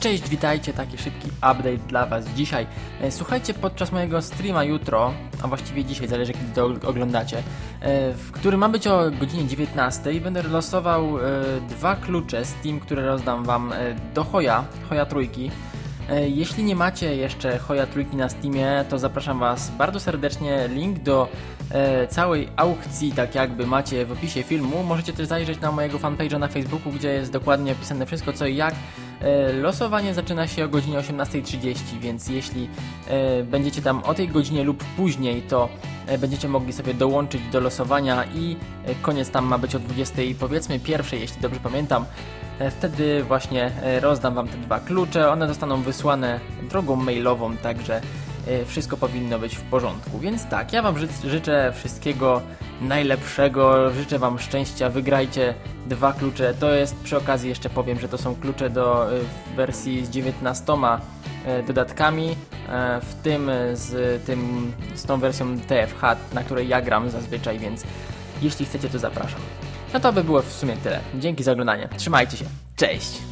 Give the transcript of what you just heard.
Cześć, witajcie, taki szybki update dla Was dzisiaj. E, Słuchajcie, podczas mojego streama jutro, a właściwie dzisiaj, zależy kiedy to oglądacie, e, w który ma być o godzinie 19, będę losował e, dwa klucze Steam, które rozdam Wam do Hoja, Hoja Trójki. Jeśli nie macie jeszcze Hoja Trójki na Steamie, to zapraszam Was bardzo serdecznie. Link do całej aukcji, tak jakby macie w opisie filmu. Możecie też zajrzeć na mojego fanpage'a na Facebooku, gdzie jest dokładnie opisane wszystko co i jak. E, Losowanie zaczyna się o godzinie 18.30, więc jeśli e, będziecie tam o tej godzinie lub później, to e, będziecie mogli sobie dołączyć do losowania i koniec tam ma być o 20, powiedzmy pierwszej, jeśli dobrze pamiętam. Wtedy właśnie rozdam Wam te dwa klucze. One zostaną wysłane drogą mailową, także wszystko powinno być w porządku. Więc tak, ja Wam ży życzę wszystkiego najlepszego, życzę Wam szczęścia, wygrajcie dwa klucze. To jest przy okazji jeszcze powiem, że to są klucze do e, wersji z 19 e, dodatkami, e, w tym z, tym, z tą wersją TFH, na której ja gram zazwyczaj, więc jeśli chcecie, to zapraszam. No to by było w sumie tyle. Dzięki za oglądanie. Trzymajcie się. Cześć!